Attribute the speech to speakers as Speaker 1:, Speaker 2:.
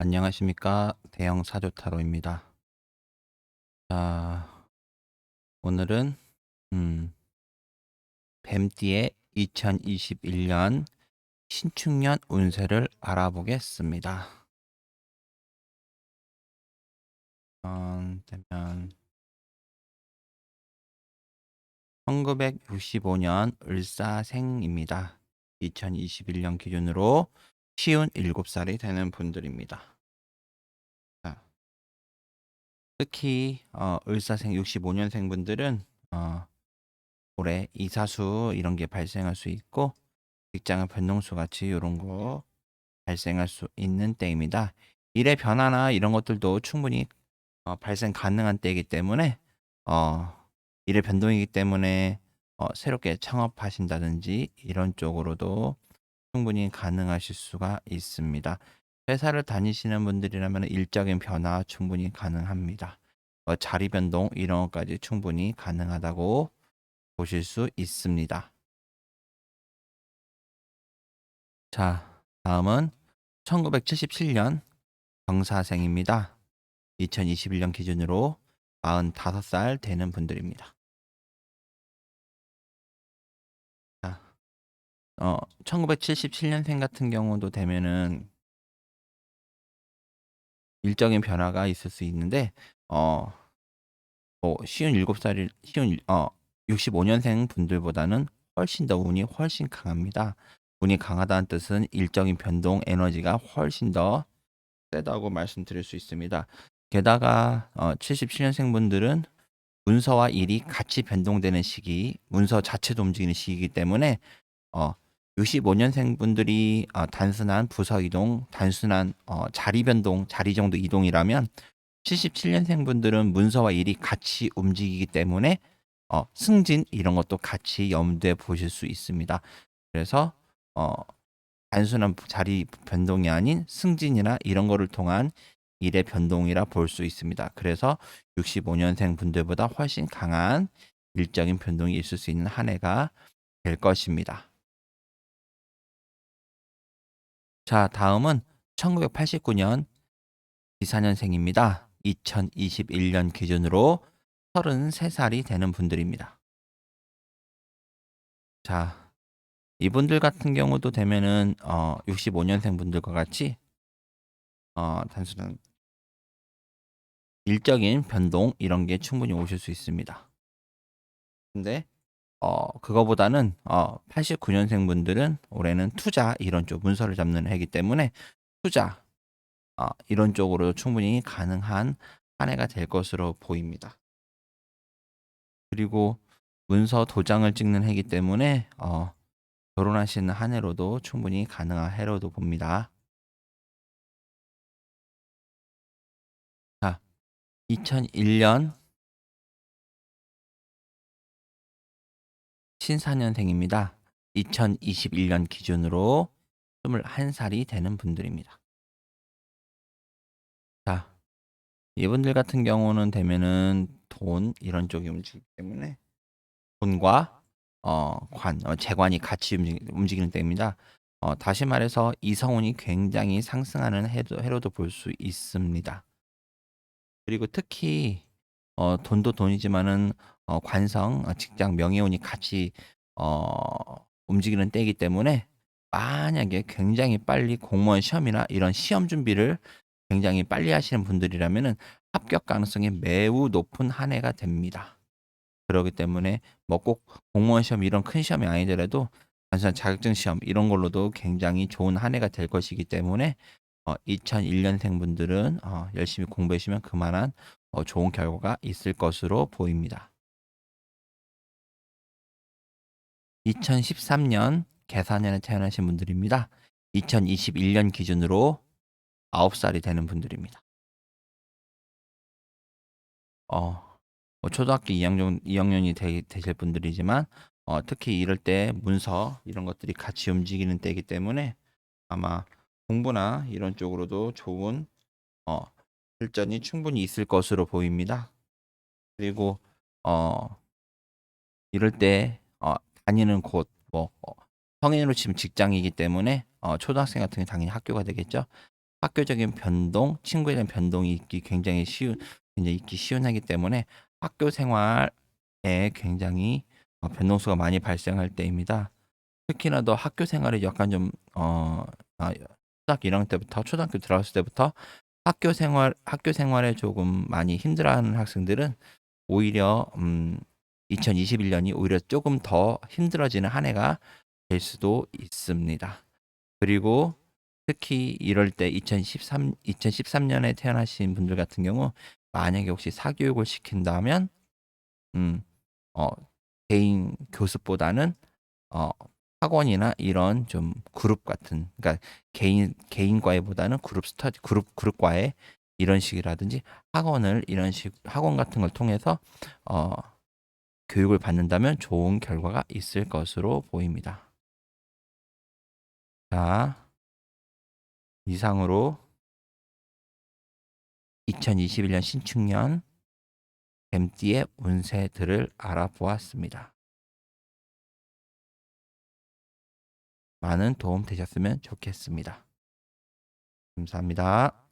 Speaker 1: 안녕하십니까. 대형 사조 타로입니다. 자, 오늘은, 음, 뱀띠의 2021년 신축년 운세를 알아보겠습니다. 음, 되면, 1965년 을사생입니다. 2021년 기준으로 쉬운 7살이 되는 분들입니다. 자, 특히 어, 을사생 65년생 분들은 어, 올해 이사수 이런 게 발생할 수 있고 직장의 변동수 같이 이런 거 발생할 수 있는 때입니다. 일의 변화나 이런 것들도 충분히 어, 발생 가능한 때이기 때문에 어, 일의 변동이기 때문에 어, 새롭게 창업하신다든지 이런 쪽으로도 충분히 가능하실 수가 있습니다. 회사를 다니시는 분들이라면 일적인 변화 충분히 가능합니다. 어, 자리 변동 이런 것까지 충분히 가능하다고 보실 수 있습니다. 자, 다음은 1977년 경사생입니다. 2021년 기준으로 45살 되는 분들입니다. 어, 1977년생 같은 경우도 되면은 일적인 변화가 있을 수 있는데 어, 뭐 쉬운 7살이 쉬운 일- 어 65년생 분들보다는 훨씬 더 운이 훨씬 강합니다. 운이 강하다는 뜻은 일적인 변동 에너지가 훨씬 더 세다고 말씀드릴 수 있습니다. 게다가 어, 77년생 분들은 문서와 일이 같이 변동되는 시기, 문서 자체도 움직이는 시기이기 때문에 어, 65년생 분들이 어, 단순한 부서 이동, 단순한 어, 자리 변동, 자리 정도 이동이라면 77년생 분들은 문서와 일이 같이 움직이기 때문에 어, 승진 이런 것도 같이 염두에 보실 수 있습니다. 그래서 어, 단순한 자리 변동이 아닌 승진이나 이런 거를 통한 일의 변동이라 볼 수 있습니다. 그래서 65년생 분들보다 훨씬 강한 일적인 변동이 있을 수 있는 한 해가 될 것입니다. 자, 다음은 1989년 기사년생입니다. 2021년 기준으로 33살이 되는 분들입니다. 자, 이분들 같은 경우도 되면은 어 65년생 분들과 같이 어 단순한 일적인 변동 이런 게 충분히 오실 수 있습니다. 근데 어 그거보다는 어 89년생 분들은 올해는 투자 이런 쪽 문서를 잡는 해이기 때문에 투자 어 이런 쪽으로 충분히 가능한 한 해가 될 것으로 보입니다. 그리고 문서 도장을 찍는 해이기 때문에 어 결혼하시는 한 해로도 충분히 가능한 해로도 봅니다. 자, 2001년 신사년생입니다. 2021년 기준으로 21살이 되는 분들입니다. 자, 이분들 같은 경우는 되면은 돈 이런 쪽이 움직이기 때문에 돈과 어, 관, 어, 재관이 같이 움직, 움직이는 때입니다. 어, 다시 말해서 이성운이 굉장히 상승하는 해도, 해로도 볼 수 있습니다. 그리고 특히 어, 돈도 돈이지만은 어, 관성, 어, 직장, 명예운이 같이 어, 움직이는 때이기 때문에 만약에 굉장히 빨리 공무원 시험이나 이런 시험 준비를 굉장히 빨리 하시는 분들이라면은 합격 가능성이 매우 높은 한 해가 됩니다. 그렇기 때문에 뭐 꼭 공무원 시험 이런 큰 시험이 아니더라도 단순한 자격증 시험 이런 걸로도 굉장히 좋은 한 해가 될 것이기 때문에 어, 2001년생 분들은 어, 열심히 공부하시면 그만한 어, 좋은 결과가 있을 것으로 보입니다. 2013년 개사년에 태어나신 분들입니다. 2021년 기준으로 9살이 되는 분들입니다. 어, 뭐 초등학교 2학년, 2학년이 되, 되실 분들이지만 어, 특히 이럴 때 문서 이런 것들이 같이 움직이는 때이기 때문에 아마 공부나 이런 쪽으로도 좋은 어, 실전이 충분히 있을 것으로 보입니다. 그리고 어, 이럴 때 어, 다니는 곳, 뭐 어, 성인으로 치면 직장이기 때문에 어, 초등학생 같은 게 당연히 학교가 되겠죠. 학교적인 변동, 친구에 대한 변동이 있기 굉장히 쉬운 굉장히 있기 쉬운 하기 때문에 학교 생활에 굉장히 어, 변동수가 많이 발생할 때입니다. 특히나 더 학교 생활이 약간 좀 어, 아, 초등학교 1학년 때부터 초등학교 들어갔을 때부터 학교 생활 학교 생활에 조금 많이 힘들어하는 학생들은 오히려 음, 2021년이 오히려 조금 더 힘들어지는 한 해가 될 수도 있습니다. 그리고 특히 이럴 때 2013, 2013년에 태어나신 분들 같은 경우 만약에 혹시 사교육을 시킨다면 음, 어, 개인 교습보다는 어, 학원이나 이런 좀 그룹 같은 그러니까 개인 개인 과외보다는 그룹 스터디 그룹 그룹 과외 이런 식이라든지 학원을 이런 식 학원 같은 걸 통해서 어, 교육을 받는다면 좋은 결과가 있을 것으로 보입니다. 자, 이상으로 2021년 신축년 뱀띠의 운세들을 알아보았습니다. 많은 도움 되셨으면 좋겠습니다. 감사합니다.